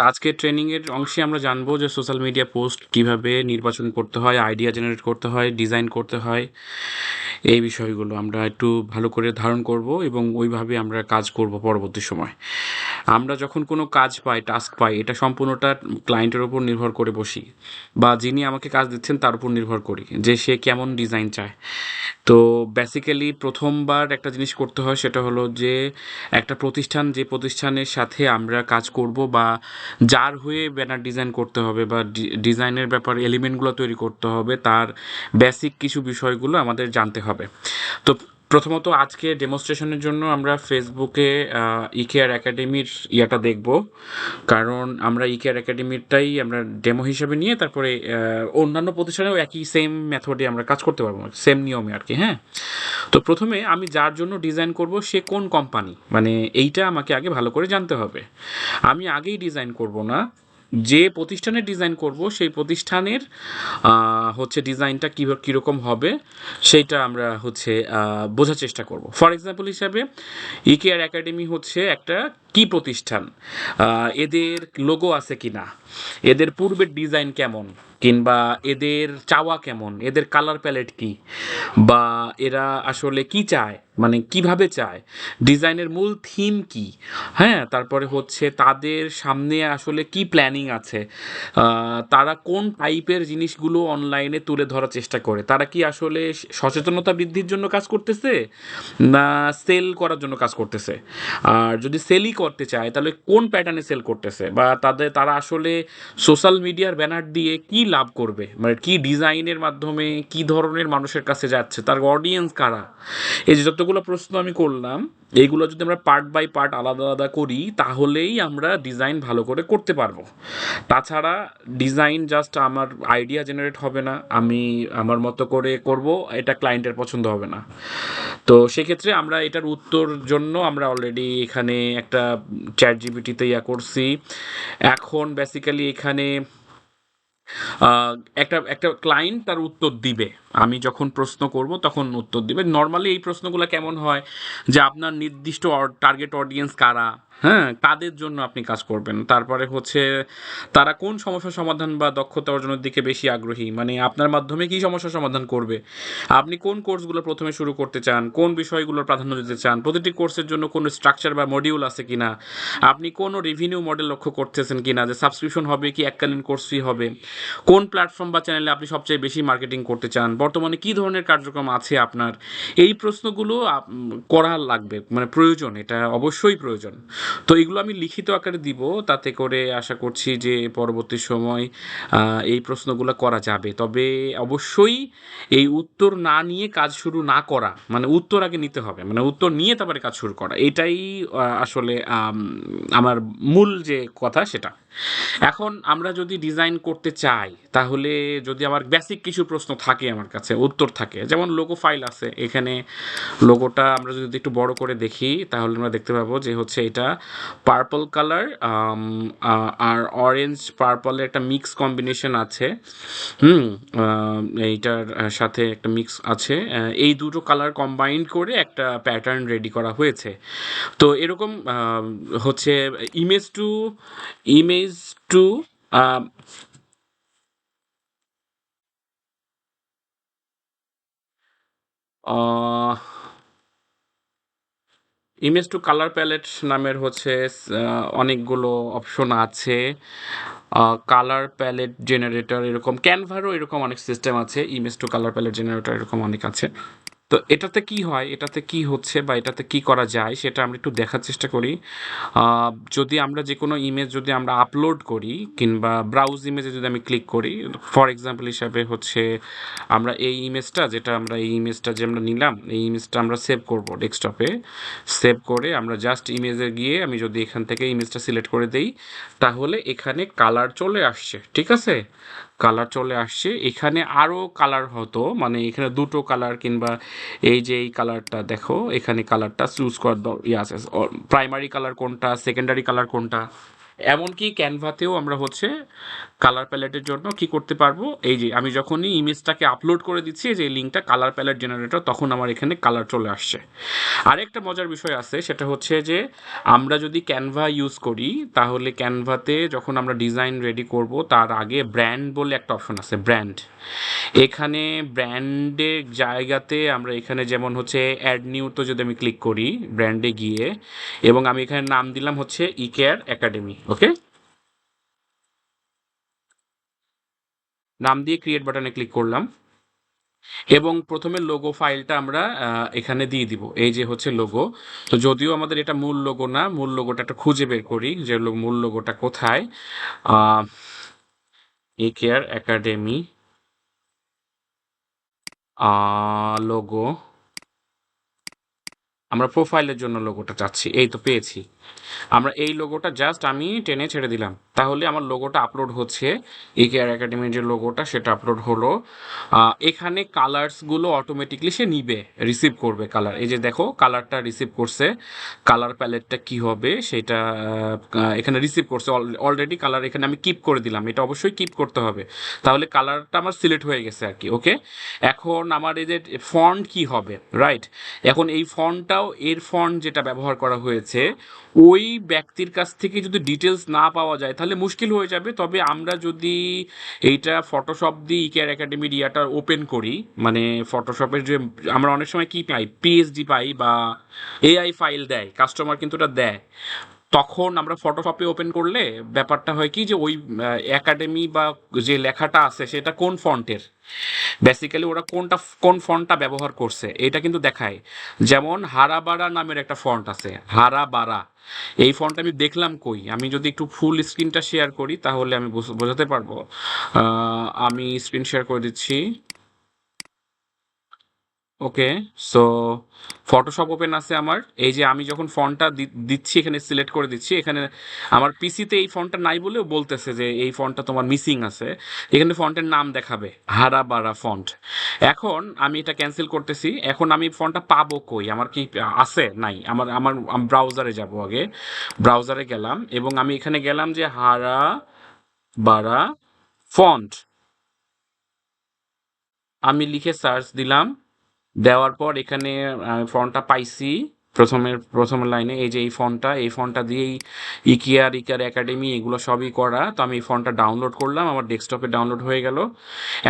আচ্ছা আজকের ট্রেনিংয়ের অংশে আমরা জানব যে সোশ্যাল মিডিয়া পোস্ট কীভাবে নির্বাচন করতে হয় আইডিয়া জেনারেট করতে হয় ডিজাইন করতে হয়, এই বিষয়গুলো আমরা একটু ভালো করে ধারণ করব এবং ওইভাবে আমরা কাজ করব পরবর্তী সময়। আমরা যখন কোনো কাজ পাই টাস্ক পাই, এটা সম্পূর্ণটা ক্লায়েন্টের উপর নির্ভর করে বসি বা যিনি আমাকে কাজ দিচ্ছেন তার উপর নির্ভর করি যে সে কেমন ডিজাইন চায়। তো বেসিক্যালি প্রথমবার একটা জিনিস করতে হয়, সেটা হলো যে একটা প্রতিষ্ঠান, যে প্রতিষ্ঠানের সাথে আমরা কাজ করব বা যার হয়ে ব্যানার ডিজাইন করতে হবে বা ডিজাইনের ব্যাপার এলিমেন্টগুলো তৈরি করতে হবে, তার বেসিক কিছু বিষয়গুলো আমাদের জানতে হবে। তো প্রথমত আজকে ডেমনস্ট্রেশনের জন্য আমরা ফেসবুকে ইকেয়ার একাডেমির ইয়াটা দেখব। কারণ আমরা ইকেয়ার একাডেমিরটাই আমরা ডেমো হিসেবে নিয়ে তারপরে অন্যান্য প্রতিষ্ঠানেও একই সেম মেথডে আমরা কাজ করতে পারব সেম নিয়মে আর কি হ্যাঁ? তো প্রথমে আমি যার জন্য ডিজাইন করব, সে কোন কোম্পানি মানে এইটা আমাকে আগে ভালো করে জানতে হবে। আমি আগেই ডিজাইন করব না। যে প্রতিষ্ঠানের ডিজাইন করব, সেই প্রতিষ্ঠানের হচ্ছে ডিজাইনটা কী কীরকম হবে, সেইটা আমরা হচ্ছে বোঝার চেষ্টা করব। ফর এক্সাম্পল হিসাবে ইকেয়ার একাডেমি হচ্ছে একটা কি প্রতিষ্ঠান? এদের লোগো আছে কিনা? এদের পূর্বের ডিজাইন কেমন? কিংবা এদের চাওয়া কেমন? এদের কালার প্যালেট কি? বা এরা আসলে কি চায়? মানে কীভাবে চায়? ডিজাইনের মূল থিম কি? হ্যাঁ তারপরে হচ্ছে তাদের সামনে আসলে কি প্ল্যানিং আছে? তারা কোন টাইপের জিনিসগুলো অনলাইনে তুলে ধরার চেষ্টা করে? তারা কি আসলে সচেতনতা বৃদ্ধির জন্য কাজ করতেছে? না সেল করার জন্য কাজ করতেছে? আর যদি সেলই করতে চায়, তাহলে কোন প্যাটার্নে সেল করতেছে? বা তাদের, তারা আসলে সোশ্যাল মিডিয়ার ব্যানার দিয়ে কি লাভ করবে? মানে কি ডিজাইনের মাধ্যমে কি ধরনের মানুষের কাছে যাচ্ছে? তার অডিয়েন্স কারা? এই যে যতগুলো প্রশ্ন আমি করলাম এইগুলো যদি আমরা পার্ট বাই পার্ট আলাদা আলাদা করি, তাহলেই আমরা ডিজাইন ভালো করে করতে পারব। তাছাড়া ডিজাইন জাস্ট আমার আইডিয়া জেনারেট হবে না, আমি আমার মতো করে করব, এটা ক্লায়েন্টের পছন্দ হবে না। তো সেক্ষেত্রে আমরা এটার উত্তর জন্য আমরা অলরেডি এখানে একটা চ্যাট জিবিটিতে ইয়া করছি। এখন বেসিক্যালি এখানে একটা একটা ক্লায়েন্ট তার উত্তর দিবে। আমি যখন প্রশ্ন করব, তখন উত্তর দিবে। নর্মালি এই প্রশ্নগুলো কেমন হয়? যে আপনার নির্দিষ্ট টার্গেট অডিয়েন্স কারা? হ্যাঁ তাদের জন্য আপনি কাজ করবেন। তারপরে হচ্ছে তারা কোন সমস্যার সমাধান বা দক্ষতা অর্জনের দিকে বেশি আগ্রহী? মানে আপনার মাধ্যমে কি সমস্যার সমাধান করবে? আপনি কোন কোর্সগুলো প্রথমে শুরু করতে চান? কোন বিষয়গুলোর প্রাধান্য দিতে চান? প্রতিটি কোর্সের জন্য কোনো স্ট্রাকচার বা মডিউল আছে কিনা? আপনি কোনো রেভিনিউ মডেল লক্ষ্য করতেছেন কি না যে সাবস্ক্রিপশন হবে কি, এককালীন কোর্স ফি হবে? কোন প্ল্যাটফর্ম বা চ্যানেলে আপনি সবচেয়ে বেশি মার্কেটিং করতে চান? বর্তমানে কি ধরনের কার্যক্রম আছে আপনার? এই প্রশ্নগুলো করা লাগবে মানে প্রয়োজন, এটা অবশ্যই প্রয়োজন। তো এগুলো আমি লিখিত আকারে দিব তাতে করে আশা করছি যে পরবর্তী সময় এই প্রশ্নগুলো করা যাবে। তবে অবশ্যই এই উত্তর না নিয়ে কাজ শুরু না করা মানে উত্তর আগে নিতে হবে মানে উত্তর নিয়ে তারপরে কাজ শুরু করা এটাই আসলে আম, আমার মূল যে কথা সেটা। এখন আমরা যদি ডিজাইন করতে চাই, তাহলে যদি আমার বেসিক কিছু প্রশ্ন থাকে আমার কাছে, উত্তর থাকে, যেমন লোগো ফাইল আছে, এখানে লোগোটা আমরা যদি একটু বড় করে দেখি, তাহলে আমরা দেখতে পাবো যে হচ্ছে এটা পার্পল কালার আর অরেঞ্জ পার্পলের একটা মিক্স কম্বিনেশন আছে, হুম এইটার সাথে একটা মিক্স আছে এই দুটো কালার কম্বাইন্ড করে একটা প্যাটার্ন রেডি করা হয়েছে। তো এরকম হচ্ছে image to image to image to colour palette নামের হচ্ছে আহ, অনেকগুলো অপশন আছে। কালার প্যালেট জেনারেটর এরকম ক্যানভারও এরকম অনেক সিস্টেম আছে image to colour palette generator এরকম অনেক আছে। তো এটাতে কি হয়? এটাতে কি হচ্ছে বা এটাতে কি করা যায় সেটা আমরা একটু দেখার চেষ্টা করি। যদি আমরা যে কোনো ইমেজ যদি আমরা আপলোড করি কিংবা ব্রাউজ ইমেজে যদি আমি ক্লিক করি ফর এক্সাম্পল হিসাবে হচ্ছে আমরা এই ইমেজটা যেটা আমরা এই ইমেজটা যে আমরা নিলাম, এই ইমেজটা আমরা সেভ করব ডেস্কটপে সেভ করে আমরা জাস্ট ইমেজে গিয়ে আমি যদি এখান থেকে ইমেজটা সিলেক্ট করে দেই, তাহলে এখানে কালার চলে আসছে, ঠিক আছে? কালার চলে আসছে। এখানে আরও কালার হতো মানে এখানে দুটো কালার কিংবা এই যে এই কালারটা দেখো, এখানে কালারটা চুজ করার ইয়ে আছে। প্রাইমারি কালার কোনটা সেকেন্ডারি কালার কোনটা? এমনকি ক্যানভাতেও আমরা হচ্ছে কালার প্যালেটের জন্য কি করতে পারব? এই যে, আমি যখনই ইমেজটাকে আপলোড করে দিচ্ছি যে লিঙ্কটা কালার প্যালেট জেনারেটর তখন আমার এখানে কালার চলে আসছে। আরেকটা মজার বিষয় আছে, সেটা হচ্ছে যে, আমরা যদি ক্যানভা ইউজ করি, তাহলে ক্যানভাতে যখন আমরা ডিজাইন রেডি করব, তার আগে ব্র্যান্ড বলে একটা অপশন আছে ব্র্যান্ড এখানে ব্র্যান্ডের জায়গাতে আমরা এখানে যেমন হচ্ছে অ্যাড নিউ তো যদি আমি ক্লিক করি ব্র্যান্ডে গিয়ে, এবং আমি এখানে নাম দিলাম হচ্ছে ই কেয়ার একাডেমি ওকে নাম দিয়ে ক্রিয়েট বাটনে ক্লিক করলাম। এবং প্রথমে লোগো ফাইলটা আমরা এখানে দিয়ে দিব। এই যে হচ্ছে লোগো তো যদিও আমাদের এটা মূল লোগো না, মূল লোগোটা একটা খুঁজে বের করি যে মূল লোগোটা কোথায়। এ কেয়ার একাডেমি লোগো আমরা প্রোফাইলের জন্য লোগোটা চাচ্ছি। এই তো পেয়েছি। আমরা এই লোগোটা জাস্ট আমি টেনে ছেড়ে দিলাম। তাহলে আমার লোগোটা আপলোড হচ্ছে। ই কেয়ার একাডেমির যে লোগোটা সেটা আপলোড হলো। এখানে কালার্সগুলো অটোমেটিকলি সে নিবে রিসিভ করবে কালার এই যে দেখো কালারটা রিসিভ করছে। কালার প্যালেটটা কি হবে, সেটা এখানে রিসিভ করছে। অলরেডি কালার এখানে আমি কিপ করে দিলাম। এটা অবশ্যই কিপ করতে হবে। তাহলে কালারটা আমার সিলেক্ট হয়ে গেছে আর কি ওকে এখন আমার এই যে ফন্ট কি হবে রাইট এখন এই ফন্টটাও এর ফন্ট যেটা ব্যবহার করা হয়েছে ওই ব্যক্তির কাছ থেকে যদি ডিটেলস না পাওয়া যায়, তাহলে মুশকিল হয়ে যাবে। তবে আমরা যদি এইটা ফটোশপ দিয়ে ইকেয়ার একাডেমির ইয়াটা ওপেন করি মানে ফটোশপের যে, আমরা অনেক সময় কি পাই? পিএইচডি পাই বা এআই ফাইল দেয় কাস্টমার কিন্তু ওটা দেয়। তখন আমরা ফটোশপে ওপেন করলে ব্যাপারটা হয় কি যে ওই একাডেমি বা যে লেখাটা আছে সেটা কোন ফন্টের বেসিক্যালি ওরা কোনটা, কোন ফন্টটা ব্যবহার করছে, এটা কিন্তু দেখায়। যেমন হারাবাড়া নামের একটা ফন্ট আছে হারাবাড়া এই ফন্টটা আমি দেখলাম কই? আমি যদি একটু ফুল স্ক্রিনটা শেয়ার করি তাহলে আমি বুঝ- বোঝাতে পারব। আমি স্ক্রিন শেয়ার করে দিচ্ছি। ওকে সো ফটোশপ ওপেন আছে আমার। এই যে আমি যখন ফন্টটা দিচ্ছি, এখানে সিলেক্ট করে দিচ্ছি, এখানে আমার পিসিতে এই ফন্টটা নাই বলেও বলতেছে যে এই ফন্টটা তোমার মিসিং আছে। এখানে ফন্টের নাম দেখাবে হারা বারা ফন্ট। এখন আমি এটা ক্যান্সেল করতেছি। এখন আমি ফন্টটা পাবো কই? আমার কি আছে? নাই। আমার আমার ব্রাউজারে যাব আগে। ব্রাউজারে গেলাম এবং আমি এখানে গেলাম যে হারা বারা ফন্ট। আমি লিখে সার্চ দিলাম। দেওয়ার পর এখানে ফন্টটা পাইছি। প্রথমের, প্রথম লাইনে এই যে এই ফন্টটা এই ফন্টটা দিয়েই ইকিয়ার ইকিয়ার একাডেমি, এগুলো সবই করা। তো আমি এই ফন্টটা ডাউনলোড করলাম, আমার ডেস্কটপে ডাউনলোড হয়ে গেল।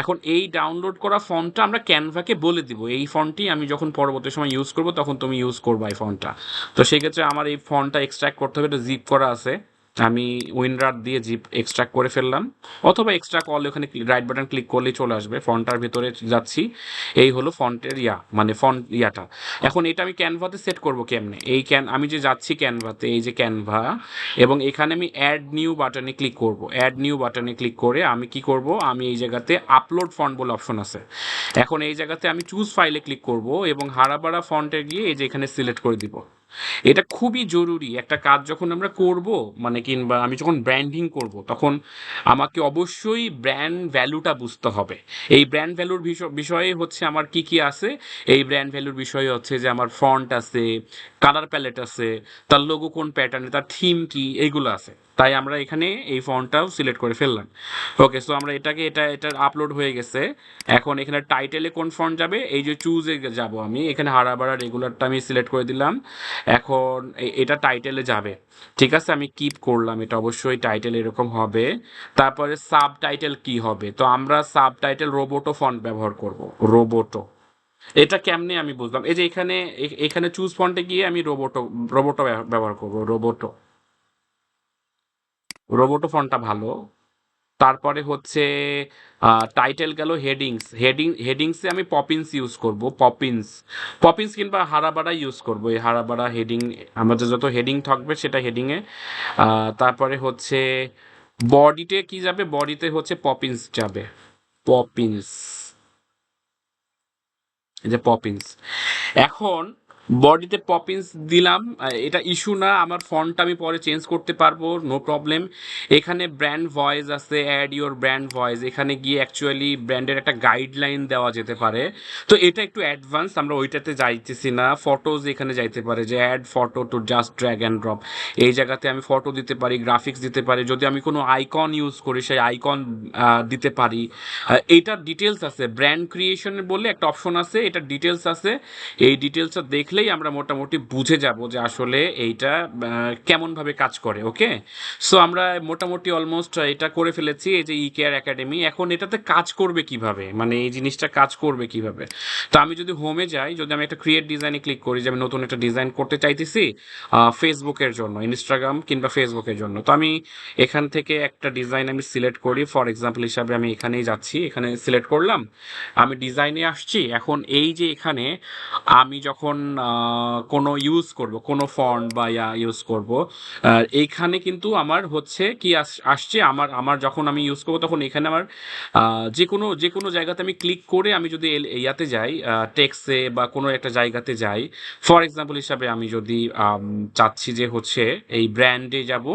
এখন এই ডাউনলোড করা ফন্টটা আমরা ক্যানভাকে বলে দিব। এই ফন্টটি আমি যখন পরবর্তী সময় ইউজ করব, তখন তুমি ইউজ করবা এই ফন্টটা। তো সেক্ষেত্রে আমার এই ফন্টটা এক্সট্রাক্ট করতে হবে, এটা জিপ করা আছে। আমি উইনরার দিয়ে জিপ এক্সট্রাক্ট করে ফেললাম, অথবা এক্সট্রা কল ওখানে রাইট বাটন ক্লিক করলেই চলে আসবে ফন্টটার ভেতরে যাচ্ছি, এই হলো ফন্টের ইয়া মানে ফন্ট ইয়াটা। এখন এটা আমি ক্যানভাতে সেট করব কেমনে? এই ক্যান আমি যে যাচ্ছি ক্যানভাতে এই যে ক্যানভা এবং এখানে আমি অ্যাড নিউ বাটনে ক্লিক করব। অ্যাড নিউ বাটনে ক্লিক করে আমি কি করব? আমি এই জায়গাতে আপলোড ফন্ট বলে অপশন আছে। এখন এই জায়গাতে আমি চুজ ফাইলে ক্লিক করব, এবং হারাবাড়া ফন্টে গিয়ে এই যে এখানে সিলেক্ট করে দিব। এটা খুবই জরুরি। একটা কাজ যখন আমরা করব মানে কিংবা আমি যখন ব্র্যান্ডিং করব, তখন আমাকে অবশ্যই ব্র্যান্ড ভ্যালুটা বুঝতে হবে। এই ব্র্যান্ড ভ্যালুর বিষয়ে হচ্ছে আমার কি কি আছে? এই ব্র্যান্ড ভ্যালুর বিষয়ে হচ্ছে যে আমার ফন্ট আছে কালার প্যালেট আছে, তার লোগো কোন প্যাটার্নে তার থিম কি, এইগুলো আছে। তাই আমরা এখানে এই ফন্টটাও সিলেক্ট করে ফেললাম। ওকে সো আমরা এটাকে, এটা এটা আপলোড হয়ে গেছে। এখন এখানে টাইটেলে কোন ফন্ট যাবে? এই যে চুজে যাব আমি। এখানে হারাবাড়া রেগুলারটা আমি সিলেক্ট করে দিলাম। এখন এটা টাইটেলে যাবে। ঠিক আছে? আমি কিপ করলাম। এটা অবশ্যই টাইটেল এরকম হবে। তারপরে সাব টাইটেল কি হবে? তো আমরা সাব টাইটেল রোবোটো ফন্ট ব্যবহার করব। রোবোটো এটা কেমনে আমি বুঝলাম? এই যে এখানে এখানে চুজ ফন্টে গিয়ে আমি রোবোটো রোবোটো ব্যবহার করব। রোবোটো রোবোটো ফন্টটা ভালো। তারপরে হচ্ছে টাইটেল গেল হেডিংস। হেডিং, হেডিংসে আমি পপিন্স ইউজ করব, পপিন্স। পপিন্স কিংবা হারাবাড়া ইউজ করব। এই হারাবাড়া হেডিং, আমাদের যত হেডিং থাকবে সেটা হেডিংয়ে তারপরে হচ্ছে, বডিতে কি যাবে? বডিতে হচ্ছে পপিন্স যাবে। পপিন্স। যে পপিন্স। এখন বডিতে পপিন্স দিলাম। এটা ইস্যু না আমার ফন্টটা আমি পরে চেঞ্জ করতে পারব নো প্রবলেম এখানে ব্র্যান্ড ভয়েস আছে অ্যাড ইওর ব্র্যান্ড ভয়েস এখানে গিয়ে অ্যাকচুয়ালি ব্র্যান্ডের একটা গাইডলাইন দেওয়া যেতে পারে। তো এটা একটু অ্যাডভান্স আমরা ওইটাতে যাইতেছি না। ফটোজ এখানে যাইতে পারে যে add photo to just drag and drop এই জায়গাতে আমি ফটো দিতে পারি গ্রাফিক্স দিতে পারি। যদি আমি কোনো আইকন ইউজ করি সেই আইকন দিতে পারি। আহ, এইটার ডিটেলস আছে। ব্র্যান্ড ক্রিয়েশনের বলে একটা অপশন আছে এটার ডিটেলস আছে। এই ডিটেলসটা দেখলেই আমরা মোটামুটি বুঝে যাব যে আসলে এইটা কেমনভাবে কাজ করে, ওকে? সো আমরা মোটামুটি অলমোস্ট এটা করে ফেলেছি, এই যে ই কেয়ার একাডেমি এখন এটাতে কাজ করবে কীভাবে? মানে এই জিনিসটা কাজ করবে কীভাবে? তো আমি যদি হোমে যাই, যদি আমি একটা ক্রিয়েট ডিজাইনে ক্লিক করি, যে আমি নতুন একটা ডিজাইন করতে চাইতেছি ফেসবুকের জন্য ইনস্টাগ্রাম কিংবা ফেসবুকের জন্য। তো আমি এখান থেকে একটা ডিজাইন আমি সিলেক্ট করি ফর এক্সাম্পল হিসাবে আমি এখানেই যাচ্ছি, এখানে সিলেক্ট করলাম, আমি ডিজাইনে আসছি। এখন এই যে এখানে আমি যখন কোনো ইউজ করব কোনো ফন্ট বা ইয়া ইউজ করব। আহ, এইখানে কিন্তু আমার হচ্ছে কি আস- আসছে আমার আমার যখন আমি ইউজ করব তখন এখানে আমার যে কোনো যে কোনো জায়গাতে আমি ক্লিক করে আমি যদি ইয়াতে যাই টেক্সে বা কোনো একটা জায়গাতে যাই ফর এক্সাম্পল হিসাবে আমি যদি চাচ্ছি যে হচ্ছে এই ব্র্যান্ডে যাব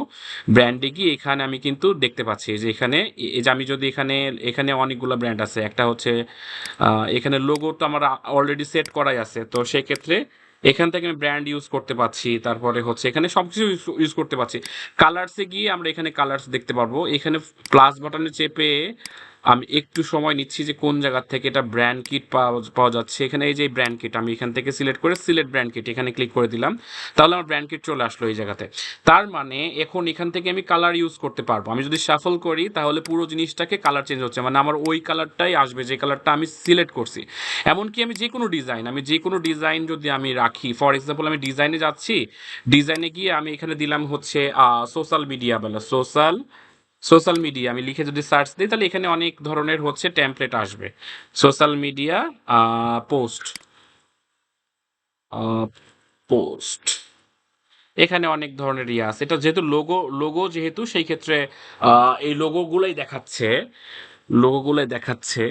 ব্র্যান্ডে গিয়ে এখানে আমি কিন্তু দেখতে পাচ্ছি যে এখানে এই যে আমি যদি এখানে এখানে অনেকগুলো ব্র্যান্ড আছে একটা হচ্ছে এখানে লোগো তো আমার অলরেডি সেট করাই আছে তো সেক্ষেত্রে এখান থেকে আমি ব্র্যান্ড ইউজ করতে পারছি, তারপরে হচ্ছে এখানে সব কিছু ইউজ করতে পারছি। কালার্সে গিয়ে আমরা এখানে কালার্স দেখতে পারব। এখানে প্লাস বাটনে চেপে আমি একটু সময় নিচ্ছি যে কোন জায়গা থেকে এটা ব্র্যান্ড কিট পাওয়া পাওয়া যাচ্ছে। এখানে এই যে ব্র্যান্ড কিট আমি এখান থেকে সিলেক্ট করে সিলেক্ট ব্র্যান্ড কিট এখানে ক্লিক করে দিলাম। তাহলে আমার ব্র্যান্ড কিট চলে আসলো এই জায়গাতে। তার মানে এখন এখান থেকে আমি কালার ইউজ করতে পারব। আমি যদি শাফল করি, তাহলে পুরো জিনিসটাকে কালার চেঞ্জ হচ্ছে। মানে আমার ওই কালারটাই আসবে, যে কালারটা আমি সিলেক্ট করছি। এমনকি আমি যে কোনো ডিজাইন আমি যে কোনো ডিজাইন যদি আমি রাখি ফর এক্সাম্পল আমি ডিজাইনে যাচ্ছি ডিজাইনে গিয়ে আমি এখানে দিলাম হচ্ছে সোশ্যাল মিডিয়া বলে। সোশ্যাল সোশ্যাল মিডিয়া, আমি লিখে যদি সার্চ দিই, তাহলে এখানে অনেক ধরনের হচ্ছে ট্যাম্পলেট আসবে। সোশ্যাল মিডিয়া পোস্ট পোস্ট এখানে অনেক ধরনের ইয়ে আছে। এটা যেহেতু লোগো লোগো যেহেতু, সেই ক্ষেত্রে এই লোগোগুলোই দেখাচ্ছে লোগোগুলোই দেখাচ্ছে।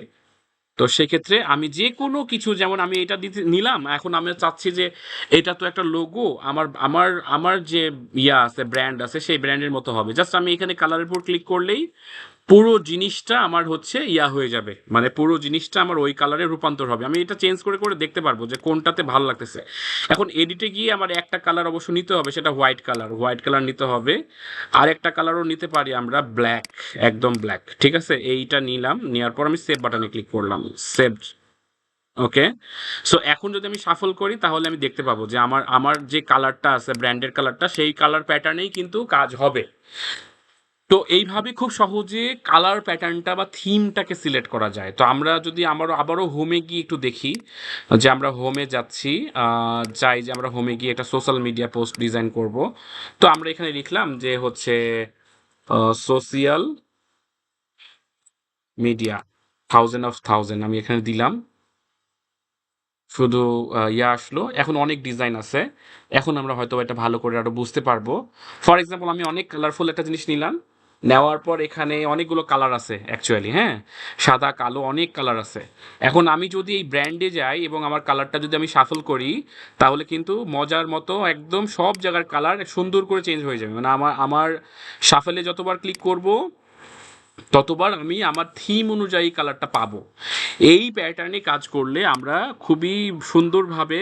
তো সেক্ষেত্রে আমি যে কোনো কিছু, যেমন আমি এটা দিতে, নিলাম, এখন আমি চাচ্ছি যে এটা তো একটা লোগো আমার আমার আমার যে ইয়া আছে ব্র্যান্ড আছে, সেই ব্র্যান্ডের মতো হবে। জাস্ট আমি এখানে কালারের উপর ক্লিক করলেই পুরো জিনিসটা আমার হচ্ছে ইয়া হয়ে যাবে। মানে পুরো জিনিসটা আমার ওই কালারে রূপান্তর হবে। আমি এটা চেঞ্জ করে করে দেখতে পারব যে কোনটাতে ভালো লাগতেছে। এখন এডিটে গিয়ে আমার একটা কালার অবশ্য নিতে হবে, সেটা হোয়াইট কালার হোয়াইট কালার নিতে হবে। আর একটা কালারও নিতে পারি আমরা ব্ল্যাক একদম ব্ল্যাক ঠিক আছে? এইটা নিলাম, নেওয়ার পর আমি সেভ বাটনে ক্লিক করলাম। সেভ ওকে সো এখন যদি আমি সাফল করি, তাহলে আমি দেখতে পাবো যে আমার আমার যে কালারটা আছে ব্র্যান্ডের কালারটা সেই কালার প্যাটার্নেই কিন্তু কাজ হবে। তো এইভাবে খুব সহজে কালার প্যাটার্নটা বা থিমটাকে সিলেক্ট করা যায়। তো আমরা যদি আমরা আবারও হোমে গিয়ে একটু দেখি, যে আমরা হোমে যাচ্ছি চাই যে আমরা হোমে গিয়ে একটা সোশ্যাল মিডিয়া পোস্ট ডিজাইন করব। তো আমরা এখানে লিখলাম যে হচ্ছে social media thousand of thousand আমি এখানে দিলাম। শুধু ইয়া আসলো। এখন অনেক ডিজাইন আছে। এখন আমরা হয়তো এটা ভালো করে আরও বুঝতে পারব। ফর এক্সাম্পল আমি অনেক কালারফুল একটা জিনিস নিলাম। নেওয়ার পর এখানে অনেকগুলো কালার আছে অ্যাকচুয়ালি হ্যাঁ? সাদা, কালো, অনেক কালার আছে। এখন আমি যদি এই ব্র্যান্ডে যাই এবং আমার কালারটা যদি আমি শাফল করি, তাহলে কিন্তু মজার মতো একদম সব জায়গার কালার সুন্দর করে চেঞ্জ হয়ে যাবে। মানে আমার আমার শাফলে যতবার ক্লিক করব, ততবার আমি আমার থিম অনুযায়ী কালারটা পাবো। এই প্যাটার্নে কাজ করলে আমরা খুবই সুন্দরভাবে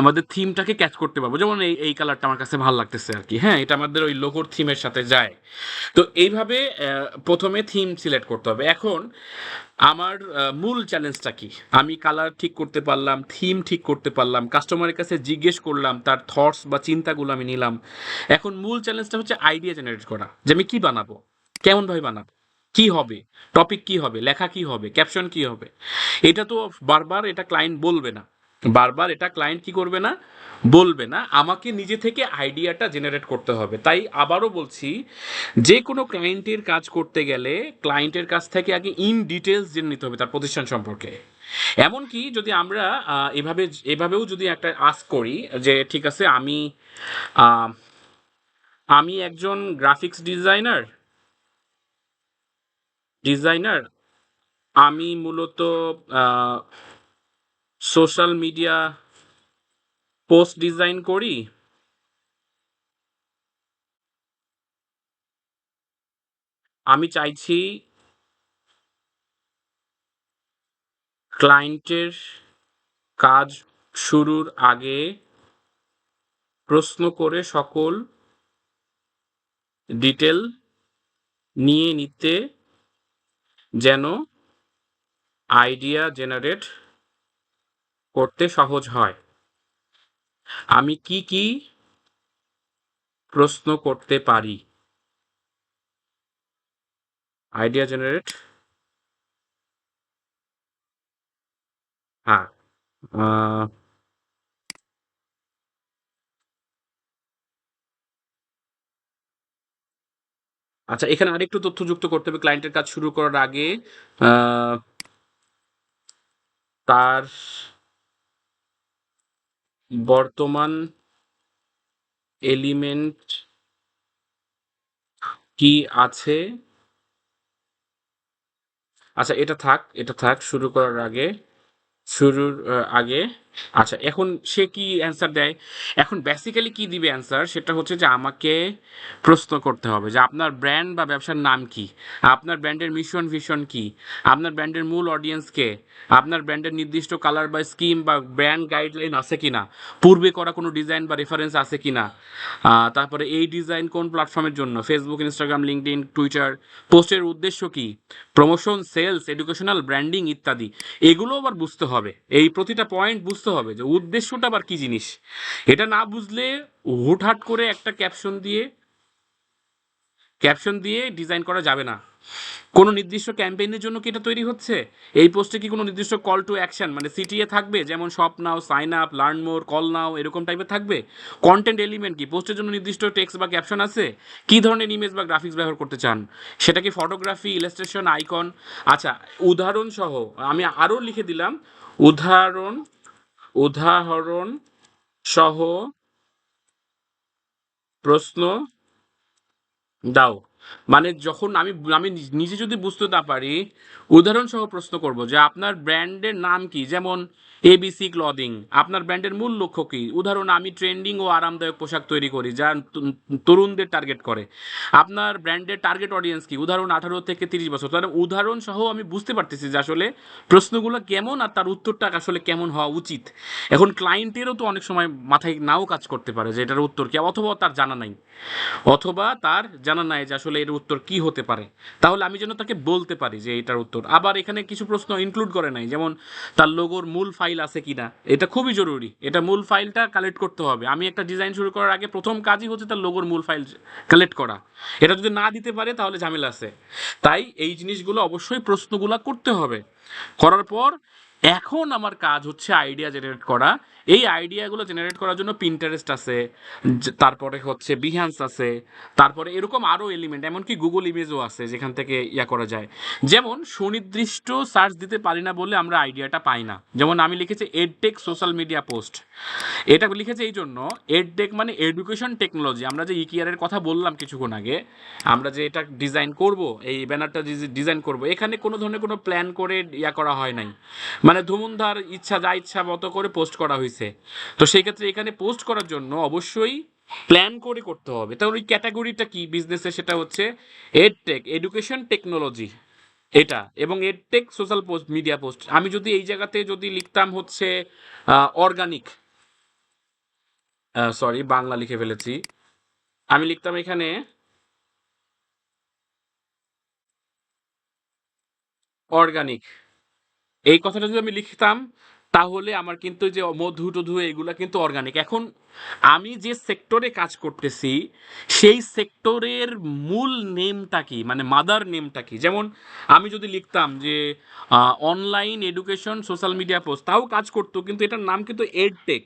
আমাদের থিমটাকে ক্যাচ করতে পারব। যেমন এই এই কালারটা আমার কাছে ভালো লাগতেছে আর কি। হ্যাঁ এটা আমাদের ওই লোগোর থিমের সাথে যায়। তো এইভাবে প্রথমে থিম সিলেক্ট করতে হবে। এখন আমার মূল চ্যালেঞ্জটা কি? আমি কালার ঠিক করতে পারলাম থিম ঠিক করতে পারলাম কাস্টমারের কাছে জিজ্ঞেস করলাম, তার থটস বা চিন্তাগুলো আমি নিলাম। এখন মূল চ্যালেঞ্জটা হচ্ছে আইডিয়া জেনারেট করা, যে আমি কি বানাবো? কেমন ভাবে বানাবো? কি হবে? টপিক কি হবে? লেখা কি হবে? ক্যাপশন কি হবে? এটা তো বারবার এটা ক্লায়েন্ট বলবে না। বারবার এটা ক্লায়েন্ট কি করবে না? বলবে না। আমাকে নিজে থেকে আইডিয়াটা জেনারেট করতে হবে। তাই আবারও বলছি, যে কোনো ক্লায়েন্টের কাজ করতে গেলে ক্লায়েন্টের কাছ থেকে আগে ইন ডিটেলস জেনে নিতে হবে তার প্রতিষ্ঠান সম্পর্কে। এমনকি যদি আমরা এভাবে, এভাবেও যদি একটা আস করি যে, ঠিক আছে, আমি আমি একজন গ্রাফিক্স ডিজাইনার ডিজাইনার আমি মূলত সোশ্যাল মিডিয়া পোস্ট ডিজাইন করি। আমি চাইছি ক্লায়েন্টের কাজ শুরুর আগে প্রশ্ন করে সকল ডিটেল নিয়ে নিতে যেন আইডিয়া জেনারেট করতে সহজ হয়। আমি কি কি প্রশ্ন করতে পারি? আইডিয়া জেনারেট হ্যাঁ আচ্ছা এখানে আরেকটু তথ্য যুক্ত করতে হবে। ক্লায়েন্টের কাজ শুরু করার আগে তার বর্তমান এলিমেন্ট কি আছে? আচ্ছা এটা থাক এটা থাক শুরু করার আগে শুরুর আগে আচ্ছা এখন সে কি অ্যান্সার দেয়? এখন বেসিক্যালি কি দিবে অ্যান্সার সেটা হচ্ছে যে আমাকে প্রশ্ন করতে হবে যে আপনার ব্র্যান্ড বা ব্যবসার নাম কি? আপনার ব্র্যান্ডের মিশন ভিশন কি? আপনার ব্র্যান্ডের মূল অডিয়েন্স কে? আপনার ব্র্যান্ডের নির্দিষ্ট কালার বা স্কিম বা ব্র্যান্ড গাইডলাইন আছে কিনা? পূর্বে করা কোনো ডিজাইন বা রেফারেন্স আছে কিনা? আহ, তারপরে এই ডিজাইন কোন প্ল্যাটফর্মের জন্য? ফেসবুক ইনস্টাগ্রাম লিঙ্কডইন টুইটার পোস্টের উদ্দেশ্য কি? প্রমোশন সেলস এডুকেশনাল ব্র্যান্ডিং ইত্যাদি। এগুলো আবার বুঝতে হবে। এই প্রতিটা পয়েন্ট বুঝতে হবে যে উদ্দেশ্যটা আবার কি জিনিস? এটা না বুঝলে হুটহাট করে একটা ক্যাপশন দিয়ে ক্যাপশন দিয়ে ডিজাইন করা যাবে না। কোনো নির্দিষ্ট ক্যাম্পেইনের জন্য কি এটা তৈরি হচ্ছে? এই পোস্টে কি কোনো নির্দিষ্ট কল টু অ্যাকশন মানে সিটিএ থাকবে, যেমন shop now sign up learn more call now এরকম টাইপের থাকবে? কন্টেন্ট এলিমেন্ট কি? পোস্টের জন্য নির্দিষ্ট টেক্সট বা ক্যাপশন আছে? কি ধরনের ইমেজ বা গ্রাফিক্স ব্যবহার করতে চান? সেটা কি ফটোগ্রাফি ইলাস্ট্রেশন আইকন আচ্ছা উদাহরণসহ আমি আরও লিখে দিলাম, উদাহরণ উদাহরণ সহ প্রশ্ন দাও। মানে যখন আমি আমি নিজে যদি বুঝতে না পারি উদাহরণ সহ প্রশ্ন করব যে আপনার ব্র্যান্ডের নাম কি? যেমন এবিসি ক্লদিং আপনার ব্র্যান্ডের মূল লক্ষ্য কি? উদাহরণ, আমি ট্রেন্ডিং ও আরামদায়ক পোশাক তৈরি করি যা তরুণদের টার্গেট করে। আপনার ব্র্যান্ডের টার্গেট অডিয়েন্স কি? উদাহরণ, আঠারো থেকে তিরিশ বছর। তাহলে উদাহরণ সহ আমি বুঝতে পারতেছি যে আসলে প্রশ্নগুলো কেমন আর তার উত্তরটা আসলে কেমন হওয়া উচিত। এখন ক্লায়েন্টেরও তো অনেক সময় মাথায় নাও কাজ করতে পারে যে এটার উত্তর কি? অথবা তার জানা নাই। অথবা তার জানা নাই যে আসলে এর উত্তর কি হতে পারে? তাহলে আমি যেন তাকে বলতে পারি যে এটার উত্তর। আবার এখানে কিছু প্রশ্ন ইনক্লুড করে নাই, যেমন তার লোগোর মূল ফাইল আছে কিনা? এটা খুবই জরুরি। এটা মূল ফাইলটা কালেক্ট করতে হবে। আমি একটা ডিজাইন শুরু করার আগে প্রথম কাজই হচ্ছে তার লোগোর মূল ফাইল কালেক্ট করা। এটা যদি না দিতে পারে, তাহলে ঝামেলা আছে। তাই এই জিনিসগুলো অবশ্যই প্রশ্নগুলো করতে হবে। করার পর এখন আমার কাজ হচ্ছে আইডিয়া জেনারেট করা। এই আইডিয়াগুলো জেনারেট করার জন্য পিন্টারেস্ট আছে তারপরে হচ্ছে বিহান্স আছে, তারপরে এরকম আরও এলিমেন্ট এমনকি গুগল ইমেজও আছে যেখান থেকে ইয়া করা যায়। যেমন সুনির্দিষ্ট সার্চ দিতে পারি না বলে আমরা আইডিয়াটা পাই না। যেমন আমি লিখেছি এডটেক সোশ্যাল মিডিয়া পোস্ট এটা লিখেছে এই জন্য এডটেক মানে এডুকেশন টেকনোলজি আমরা যে ইকিয়ারের কথা বললাম কিছুক্ষণ আগে, আমরা যে এটা ডিজাইন করব, এই ব্যানারটা ডিজাইন করব, এখানে কোনো ধরনের কোনো প্ল্যান করে ইয়া করা হয় নাই। মানে ধুমুন্ধার ইচ্ছা, যা ইচ্ছা মতো করে পোস্ট করা হয়েছে তো সেই ক্ষেত্রে এখানে পোস্ট করার জন্য অবশ্যই প্ল্যান করে করতে হবে। তাহলে ওই ক্যাটাগরিটা কি? বিজনেসে সেটা হচ্ছে এডটেক এডুকেশন টেকনোলজি এটা, এবং edtech social post media post আমি যদি এই জায়গাতে যদি লিখতাম হচ্ছে অর্গানিক সরি বাংলা লিখে ফেলেছি। আমি লিখতাম এখানে অর্গানিক এই কথাটা যদি আমি লিখতাম, তাহলে আমার কিন্তু যে মধু টধু এগুলা কিন্তু অর্গানিক এখন আমি যে সেক্টরে কাজ করতেছি, সেই সেক্টরের মূল নেমটা কি? মানে মাদার নেমটা কি? যেমন আমি যদি লিখতাম যে online education social media post তাও কাজ করতো, কিন্তু এটার নাম কিন্তু এডটেক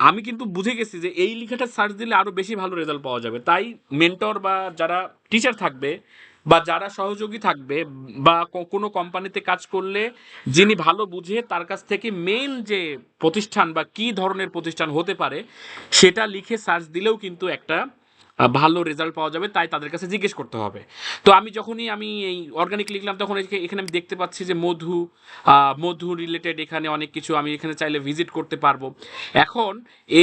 আমি কিন্তু বুঝে গেছি যে, এই লেখাটা সার্চ দিলে আরও বেশি ভালো রেজাল্ট পাওয়া যাবে। তাই মেন্টর বা যারা টিচার থাকবে বা যারা সহযোগী থাকবে বা কোনো কোম্পানিতে কাজ করলে যিনি ভালো বুঝে তার কাছ থেকে মেইন যে প্রতিষ্ঠান বা কি ধরনের প্রতিষ্ঠান হতে পারে, সেটা লিখে সার্চ দিলেও কিন্তু একটা ভালো রেজাল্ট পাওয়া যাবে, তাই তাদের কাছে জিজ্ঞেস করতে হবে। তো আমি যখনই আমি এই অর্গানিক লিখলাম, তখন এখানে আমি দেখতে পাচ্ছি যে মধু মধু রিলেটেড এখানে অনেক কিছু আমি এখানে চাইলে ভিজিট করতে পারব। এখন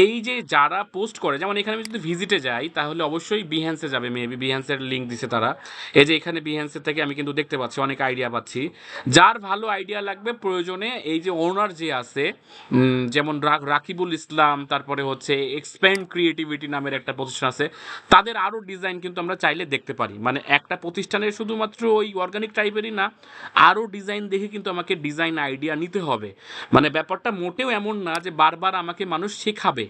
এই যে যারা পোস্ট করে, যেমন এখানে আমি যদি ভিজিটে যাই, তাহলে অবশ্যই বিহ্যান্সে যাবে মেবি বিহ্যান্সের লিঙ্ক দিছে তারা। এই যে এখানে বিহ্যান্সের থেকে আমি কিন্তু দেখতে পাচ্ছি, অনেক আইডিয়া পাচ্ছি। যার ভালো আইডিয়া লাগবে, প্রয়োজনে এই যে ওনার যে আছে যেমন রাকিবুল ইসলাম, তারপরে হচ্ছে এক্সপ্যান্ড ক্রিয়েটিভিটি নামের একটা প্রতিষ্ঠান আছে। তাদের আরও ডিজাইন কিন্তু আমরা চাইলে দেখতে পারি। মানে একটা প্রতিষ্ঠানের শুধুমাত্র ওই অর্গানিক টাইপেরই না আরও ডিজাইন দেখে কিন্তু আমাকে ডিজাইন আইডিয়া নিতে হবে। মানে ব্যাপারটা মোটেও এমন না যে বারবার আমাকে মানুষ শেখাবে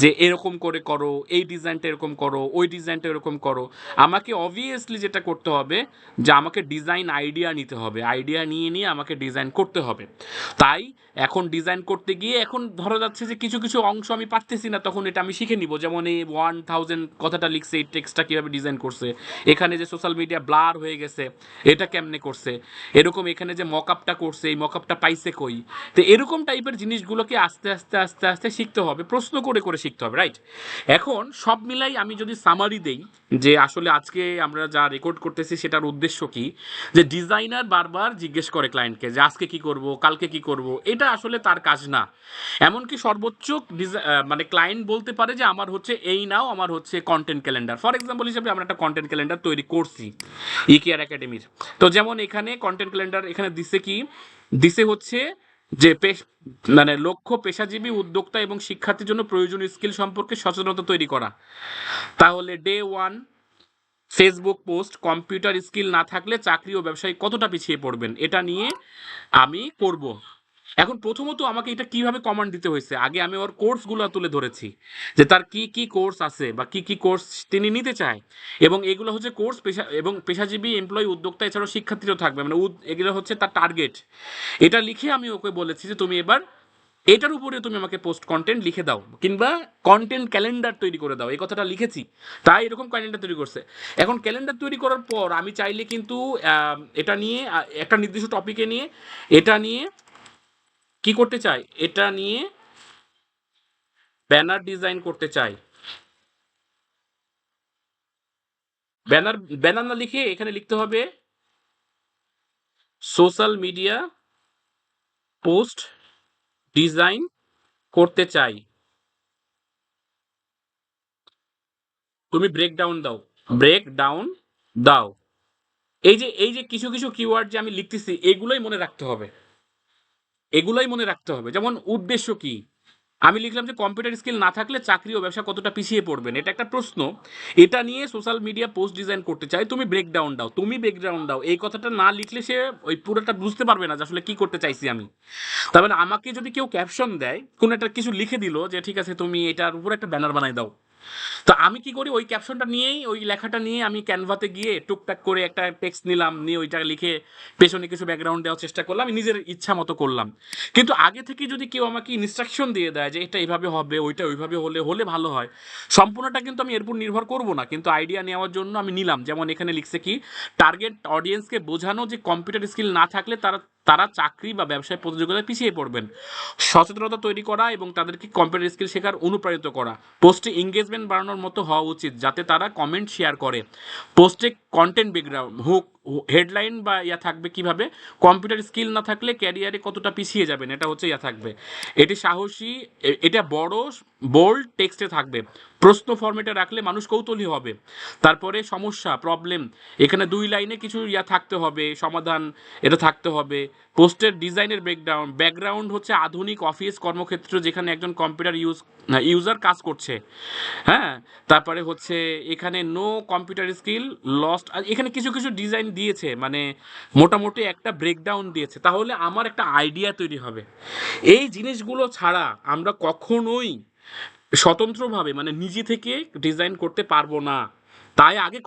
যে এরকম করে করো, এই ডিজাইনটা এরকম করো, ওই ডিজাইনটা এরকম করো। আমাকে অবভিয়াসলি যেটা করতে হবে যে আমাকে ডিজাইন আইডিয়া নিতে হবে। আইডিয়া নিয়ে নিয়ে আমাকে ডিজাইন করতে হবে। তাই এখন ডিজাইন করতে গিয়ে এখন ধরা যাচ্ছে যে কিছু কিছু অংশ আমি পারতেছি না, তখন এটা আমি শিখে নিব। যেমন এই ওয়ান থাউজেন্ড কথাটা লিখছে এই টেক্সটটা কীভাবে ডিজাইন করছে, এখানে যে সোশ্যাল মিডিয়া ব্লার হয়ে গেছে, এটা কেমনে করছে, এরকম এখানে যে মকআপটা করছে, এই মকআপটা পাইছে কই? তো এরকম টাইপের জিনিসগুলোকে আস্তে আস্তে আস্তে আস্তে শিখতে হবে, প্রশ্ন করে করে শিখতে হবে রাইট এখন সব মিলাই আমি যদি সামারি দেই, যে আসলে আজকে আমরা যা রেকর্ড করতেছি সেটার উদ্দেশ্য কি? যে ডিজাইনার বারবার জিজ্ঞেস করে ক্লায়েন্টকে যে আজকে কি করব, কালকে কি করব, এটা আসলে তার কাজ না। এমনকি সর্বোচ্চ মানে ক্লায়েন্ট বলতে পারে যে আমার হচ্ছে এই নাও, আমার হচ্ছে কন্টেন্ট ক্যালেন্ডার ফর এক্সাম্পল হিসেবে আমরা একটা কন্টেন্ট ক্যালেন্ডার তৈরি করছি ইকেয়ার একাডেমির তো যেমন এখানে কন্টেন্ট ক্যালেন্ডার এখানে দিছে কি? দিছে হচ্ছে যে পেশ- মানে লক্ষ্য পেশাজীবী, উদ্যোক্তা এবং শিক্ষার্থীর জন্য প্রয়োজনীয় স্কিল সম্পর্কে সচেতনতা তৈরি করা। তাহলে day one Facebook post computer skill না থাকলে চাকরি ও ব্যবসায় কতটা পিছিয়ে পড়বেন? এটা নিয়ে আমি করব। এখন প্রথমত আমাকে এটা কীভাবে কমান্ড দিতে হয়েছে? আগে আমি ওর কোর্সগুলো তুলে ধরেছি, যে তার কি কি কোর্স আছে বা কি কি কোর্স তিনি নিতে চায়। এবং এগুলো হচ্ছে কোর্স পেশা, এবং পেশাজীবী এমপ্লয়ি উদ্যোক্তা, এছাড়াও শিক্ষার্থীরাও থাকবে। মানে এগুলো হচ্ছে তার টার্গেট এটা লিখে আমি ওকে বলেছি যে তুমি এবার এটার উপরে তুমি আমাকে পোস্ট কন্টেন্ট লিখে দাও, কিংবা কন্টেন্ট ক্যালেন্ডার তৈরি করে দাও। এই কথাটা লিখেছি, তাই এরকম ক্যালেন্ডার তৈরি করছে। এখন ক্যালেন্ডার তৈরি করার পর আমি চাইলে কিন্তু এটা নিয়ে একটা নির্দিষ্ট টপিকে নিয়ে, এটা নিয়ে কি করতে চাই? এটা নিয়ে ব্যানার ডিজাইন করতে চাই। ব্যানার ব্যানার না লিখে এখানে লিখতে হবে সোশ্যাল মিডিয়া পোস্ট ডিজাইন করতে চাই। তুমি ব্রেক ডাউন দাও। ব্রেক ডাউন দাও। এই যে এই যে কিছু কিছু কিওয়ার্ড যে আমি লিখতেছি, এগুলোই মনে রাখতে হবে। এগুলোই মনে রাখতে হবে। যেমন উদ্দেশ্য কি? আমি লিখলাম যে কম্পিউটার স্কিল না থাকলে চাকরি ও ব্যবসা কতটা পিছিয়ে পড়বেন? এটা একটা প্রশ্ন। এটা নিয়ে সোশ্যাল মিডিয়া পোস্ট ডিজাইন করতে চাই, তুমি ব্রেকডাউন দাও, তুমি ব্রেকডাউন দাও। এই কথাটা না লিখলে সে ওই পুরোটা বুঝতে পারবে না যে আসলে কী করতে চাইছি আমি। তার মানে আমাকে যদি কেউ ক্যাপশন দেয়, কোনো একটা কিছু লিখে দিল যে, ঠিক আছে, তুমি এটার উপর একটা ব্যানার বানাই দাও। তো আমি কি করি? ওই ক্যাপশনটা নিয়েই, ওই লেখাটা নিয়ে আমি ক্যানভাতে গিয়ে টুকটাক করে একটা টেক্সট নিলাম, নিয়ে ওইটা লিখে পেছনে কিছু ব্যাকগ্রাউন্ড দেওয়ার চেষ্টা করলাম, আমি নিজের ইচ্ছা মতো করলাম। কিন্তু আগে থেকে যদি কেউ আমাকে ইনস্ট্রাকশন দিয়ে দেয় যে এটা এইভাবে হবে, ওইটা ওইভাবে হলে হলে ভালো হয়, সম্পূর্ণটা কিন্তু আমি এর উপর নির্ভর করব না। কিন্তু আইডিয়া নেওয়ার জন্য আমি নিলাম। যেমন এখানে লিখছে কি টার্গেট অডিয়েন্সকে বোঝানো যে কম্পিউটার স্কিল না থাকলে তারা তারা চাকরি বা ব্যবসায় প্রতিযোগিতায় পিছিয়ে পড়বেন। সচেতনতা তৈরি করা এবং তাদেরকে কম্পিউটার স্কিল শেখার অনুপ্রাণিত করা। পোস্টে এঙ্গেজমেন্ট বাড়ানোর মতো হওয়া উচিত, যাতে তারা কমেন্ট শেয়ার করে। পোস্টে কন্টেন্ট ব্যাকগ্রাউন্ড হুক হেডলাইন বা ইয়া থাকবে কীভাবে? কম্পিউটার স্কিল না থাকলে ক্যারিয়ারে কতটা পিছিয়ে যাবেন? এটা হচ্ছে ইয়া থাকবে। এটি সাহসী এটা বড় বোল্ড টেক্সটে থাকবে। প্রশ্ন ফর্মেটে রাখলে মানুষ কৌতূহলী হবে। তারপরে সমস্যা প্রবলেম এখানে দুই লাইনে কিছু ইয়া থাকতে হবে, সমাধান এটা থাকতে হবে। পোস্টের ডিজাইনের ব্যাকগ্রাউন্ড ব্যাকগ্রাউন্ড হচ্ছে আধুনিক অফিস কর্মক্ষেত্র যেখানে একজন কম্পিউটার ইউজ ইউজার কাজ করছে। হ্যাঁ? তারপরে হচ্ছে এখানে নো কম্পিউটার স্কিল লস্ট এখানে কিছু কিছু ডিজাইন দিয়েছে মানে মোটামুটি একটা ব্রেকডাউন দিয়েছে, তাহলে আমার একটা আইডিয়া তৈরি হবে। এই জিনিসগুলো ছাড়া আমরা কখনোই স্বতন্ত্রভাবে মানে নিজে থেকে ডিজাইন করতে পারব না। তাই আগে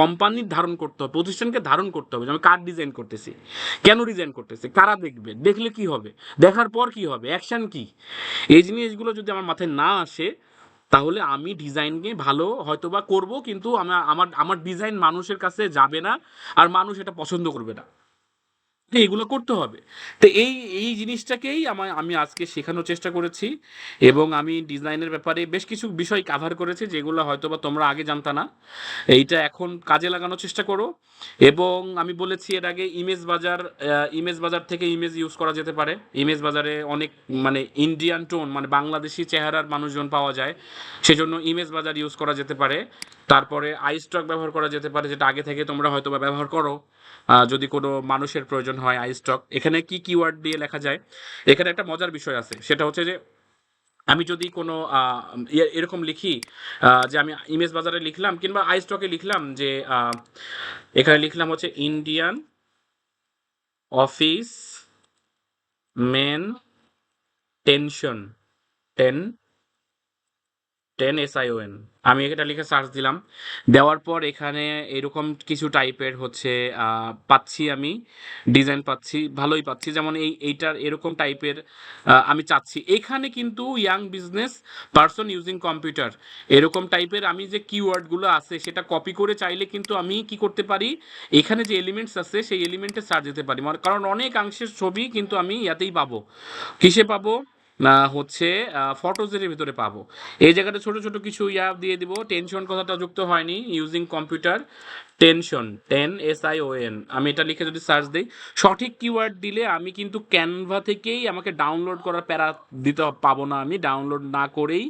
কোম্পানির ধারণ করতে হবে, প্রতিষ্ঠানকে ধারণ করতে হবে, যে আমি কার ডিজাইন করতেছি, কেন ডিজাইন করতেছি, কারা দেখবে, দেখলে কি হবে, দেখার পর কি হবে অ্যাকশন কি? এই জিনিসগুলো যদি আমার মাথায় না আসে তাহলে আমি ডিজাইনকে ভালো হয়তো বা করব, কিন্তু আমার আমার ডিজাইন মানুষের কাছে যাবে না, আর মানুষ এটা পছন্দ করবে না। এগুলো করতে হবে। তো এই এই জিনিসটাকেই আমার আমি আজকে শেখানোর চেষ্টা করেছি এবং আমি ডিজাইনের ব্যাপারে বেশ কিছু বিষয় কাভার করেছি যেগুলো হয়তো বা তোমরা আগে জানতা না। এইটা এখন কাজে লাগানোর চেষ্টা করো এবং আমি বলেছি এর আগে ইমেজ বাজার ইমেজ বাজার থেকে ইমেজ ইউজ করা যেতে পারে। ইমেজ বাজারে অনেক মানে ইন্ডিয়ান টোন মানে বাংলাদেশি চেহারার মানুষজন পাওয়া যায়। সেজন্য ইমেজ বাজার ইউজ করা যেতে পারে। তারপরে আই স্টক ব্যবহার করা যেতে পারে, যেটা আগে থেকে তোমরা হয়তো বা ব্যবহার করো। যদি কোনো মানুষের প্রয়োজন হয় আই স্টক এখানে কি কিওয়ার্ড দিয়ে লেখা যায়? এখানে একটা মজার বিষয় আছে, সেটা হচ্ছে যে আমি যদি কোনো এরকম লিখি যে আমি ইমেজ বাজারে লিখলাম কিংবা আই স্টকে লিখলাম যে এখানে লিখলাম হচ্ছে Indian office men tension ten ten S I O N আমি এটা লিখে সার্চ দিলাম। দেওয়ার পর এখানে এরকম কিছু টাইপের হচ্ছে পাচ্ছি আমি ডিজাইন পাচ্ছি, ভালোই পাচ্ছি। যেমন এই, এইটার এরকম টাইপের আমি চাচ্ছি। এখানে কিন্তু young business person using computer এরকম টাইপের আমি যে কিওয়ার্ডগুলো আছে, সেটা কপি করে চাইলে কিন্তু আমি কি করতে পারি? এখানে যে এলিমেন্টস আছে, সেই এলিমেন্টে সার্চ দিতে পারি। কারণ অনেকাংশের ছবি কিন্তু আমি ইয়াতেই পাবো। কিসে পাবো? হচ্ছে ফটোজের ভিতরে পাবো। এই জায়গাটা ছোট ছোট কিছু ইয়া দিয়ে দিব। টেনশন কথাটা যুক্ত হয়নি। Using computer tension ten S I O N আমি এটা লিখে যদি সার্চ দিই, সঠিক কিওয়ার্ড দিলে আমি কিন্তু ক্যানভা থেকেই আমাকে ডাউনলোড করার প্যারা দিতে পাবো না আমি। ডাউনলোড না করেই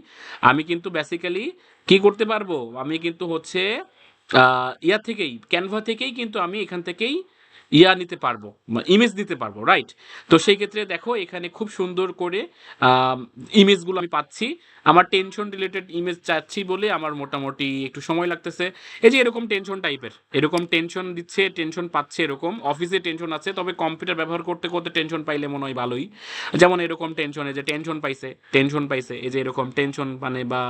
আমি কিন্তু বেসিক্যালি কি করতে পারব? আমি কিন্তু হচ্ছে ইয়া থেকেই ক্যানভা থেকেই কিন্তু আমি এখান থেকেই ইয়া নিতে পারব ইমেজ দিতে পারব রাইট তো সেই ক্ষেত্রে দেখো, এখানে খুব সুন্দর করে ইমেজগুলো আমি পাচ্ছি। আমার টেনশন রিলেটেড ইমেজ চাচ্ছি বলে আমার মোটামুটি একটু সময় লাগতেছে। এই যে এরকম টেনশন টাইপের এরকম টেনশন দিচ্ছে টেনশন পাচ্ছে এরকম অফিসে টেনশন আছে, তবে কম্পিউটার ব্যবহার করতে করতে টেনশন পাইলে মনে হয় ভালোই। যেমন এরকম টেনশনে যে টেনশন পাইছে টেনশন পাইছে, এই যে এরকম টেনশন মানে বা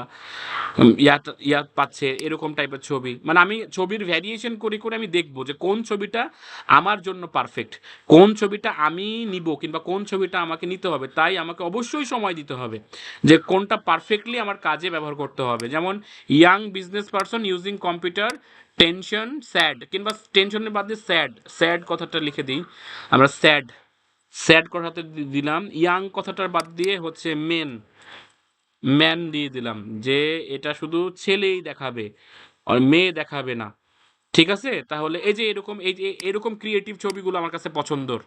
ইয়া ইয়া পাচ্ছে, এরকম টাইপের ছবি। মানে আমি ছবির ভ্যারিয়েশন করে করে আমি দেখব যে কোন ছবিটা আমার জন্য পারফেক্ট কোন ছবিটা আমি নিব কিংবা কোন ছবিটা আমাকে নিতে হবে, তাই আমাকে অবশ্যই সময় দিতে হবে যে কোনটা পারফেক্টলি আমার কাজে ব্যবহার করতে হবে। যেমন young business person using computer tension sad কিংবা টেনশনের বাদে স্যাড স্যাড কথাটা লিখে দিই। আমরা স্যাড স্যাড কথাটা দিলাম। ইয়াং কথাটার বাদ দিয়ে হচ্ছে মেন ম্যান দিয়ে দিলাম যে এটা শুধু ছেলেই দেখাবে, আর মেয়ে দেখাবে না। ঠিক আছে? তাহলে এই যে এরকম, এই যে এরকম ক্রিয়েটিভ ছবিগুলো আমার কাছে পছন্দর।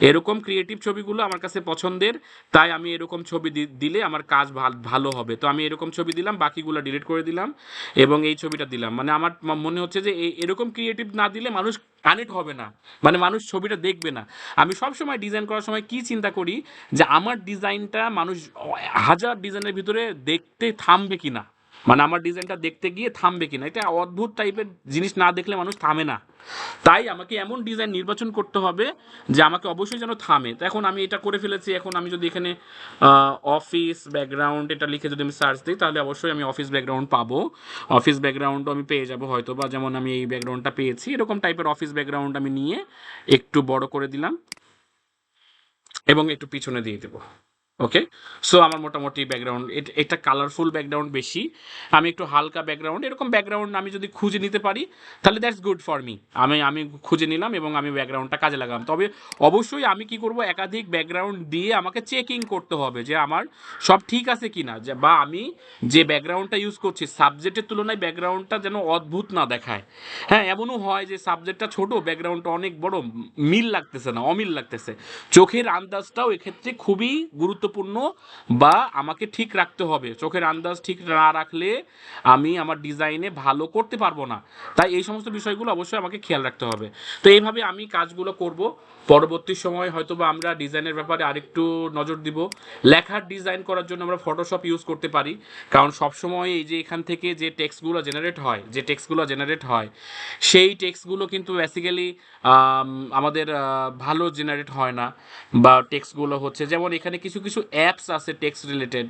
এরকম ক্রিয়েটিভ ছবিগুলো আমার কাছে পছন্দের, তাই আমি এরকম ছবি দিলে আমার কাজ ভাল- হবে। তো আমি এরকম ছবি দিলাম, বাকিগুলো ডিলিট করে দিলাম এবং এই ছবিটা দিলাম। মানে আমার মনে হচ্ছে যে এরকম ক্রিয়েটিভ না দিলে মানুষ কানেক্ট হবে না। মানে মানুষ ছবিটা দেখবে না। আমি সব সময় ডিজাইন করার সময় কি চিন্তা করি? যে আমার ডিজাইনটা মানুষ, হাজার ডিজাইনের ভিতরে দেখতে থামবে কিনা। মানে আমার ডিজাইনটা দেখতে গিয়ে থামবে কিনা, এটা অদ্ভুত টাইপের জিনিস না দেখলে মানুষ থামে না। তাই আমাকে এমন ডিজাইন নির্বাচন করতে হবে যে আমাকে অবশ্যই যেন থামে। তো এখন আমি এটা করে ফেলেছি, এখন আমি যদি এখানে অফিস ব্যাকগ্রাউন্ড এটা লিখে যদি আমি সার্চ দিই, তাহলে অবশ্যই আমি অফিস ব্যাকগ্রাউন্ড পাবো। অফিস ব্যাকগ্রাউন্ডও আমি পেয়ে যাব হয়তো বা যেমন আমি এই ব্যাকগ্রাউন্ডটা পেয়েছি, এরকম টাইপের অফিস ব্যাকগ্রাউন্ড আমি নিয়ে একটু বড় করে দিলাম এবং একটু পিছনে দিয়ে দেবো। ওকে সো আমার মোটামুটি ব্যাকগ্রাউন্ড এটা কালারফুল ব্যাকগ্রাউন্ড বেশি। আমি একটু হালকা ব্যাকগ্রাউন্ড এরকম ব্যাকগ্রাউন্ড আমি যদি খুঁজে নিতে পারি, তাহলে দ্যাটস গুড ফর মি আমি আমি খুঁজে নিলাম এবং আমি ব্যাকগ্রাউন্ডটা কাজে লাগালাম। তবে অবশ্যই আমি কি করব, একাধিক ব্যাকগ্রাউন্ড দিয়ে আমাকে চেকিং করতে হবে যে আমার সব ঠিক আছে কি না যে, বা আমি যে ব্যাকগ্রাউন্ডটা ইউজ করছি সাবজেক্টের তুলনায় ব্যাকগ্রাউন্ডটা যেন অদ্ভুত না দেখায়। হ্যাঁ এমনও হয় যে সাবজেক্টটা ছোট ব্যাকগ্রাউন্ডটা অনেক বড়, মিল লাগতেছে না, অমিল লাগতেছে। চোখের আন্দাজটাও এক্ষেত্রে খুবই গুরুত্বপূর্ণ বা আমাকে ঠিক রাখতে হবে। চোখের আন্দাজ ঠিক না রাখলে আমি আমার ডিজাইনে ভালো করতে পারব না। তাই এই সমস্ত বিষয়গুলো অবশ্যই আমাকে খেয়াল রাখতে হবে। তো এইভাবে আমি কাজগুলো করব। পরবর্তী সময় হয়তো বা আমরা ডিজাইনের ব্যাপারে আরেকটু নজর দিব। লেখার ডিজাইন করার জন্য আমরা ফটোশপ ইউজ করতে পারি। কারণ সবসময় এই যে এখান থেকে যে টেক্সটগুলো জেনারেট হয়, যে টেক্সটগুলো জেনারেট হয়, সেই টেক্সটগুলো কিন্তু বেসিক্যালি আমাদের ভালো জেনারেট হয় না। বা টেক্সটগুলো হচ্ছে, যেমন এখানে কিছু কিছু অ্যাপস আছে টেক্সট রিলেটেড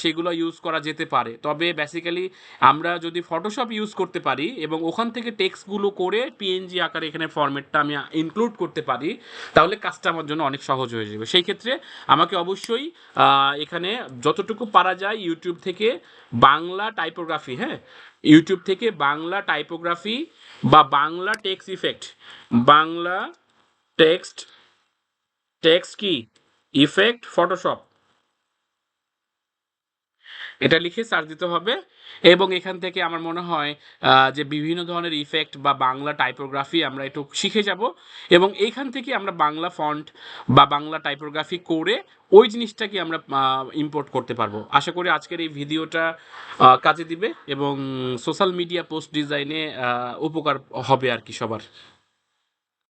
সেগুলো ইউজ করা যেতে পারে। তবে বেসিক্যালি আমরা যদি ফটোশপ ইউজ করতে পারি এবং ওখান থেকে টেক্সটগুলো করে পিএনজি আকারে এখানে ফরম্যাটটা আমি ইনক্লুড করতে পারি, তাহলে কাজটা আমার জন্য অনেক সহজ হয়ে যাবে। সেই ক্ষেত্রে আমাকে অবশ্যই এখানে যতটুকু পারা যায় ইউটিউব থেকে বাংলা টাইপোগ্রাফি হ্যাঁ? ইউটিউব থেকে বাংলা টাইপোগ্রাফি বা Bangla text effect Bangla text text কি? Effect, Photoshop. এটা লিখে সার্চ দিতে হবে এবং এখান থেকে আমার মনে হয় যে বিভিন্ন ধরনের ইফেক্ট বা বাংলা টাইপোগ্রাফি আমরা একটু শিখে যাব এবং এইখান থেকে আমরা বাংলা ফন্ট বা বাংলা টাইপোগ্রাফি করে ওই জিনিসটাকে আমরা ইম্পোর্ট করতে পারব। আশা করি আজকের এই ভিডিওটা কাজে দিবে এবং সোশ্যাল মিডিয়া পোস্ট ডিজাইনে উপকার হবে আর কি সবার।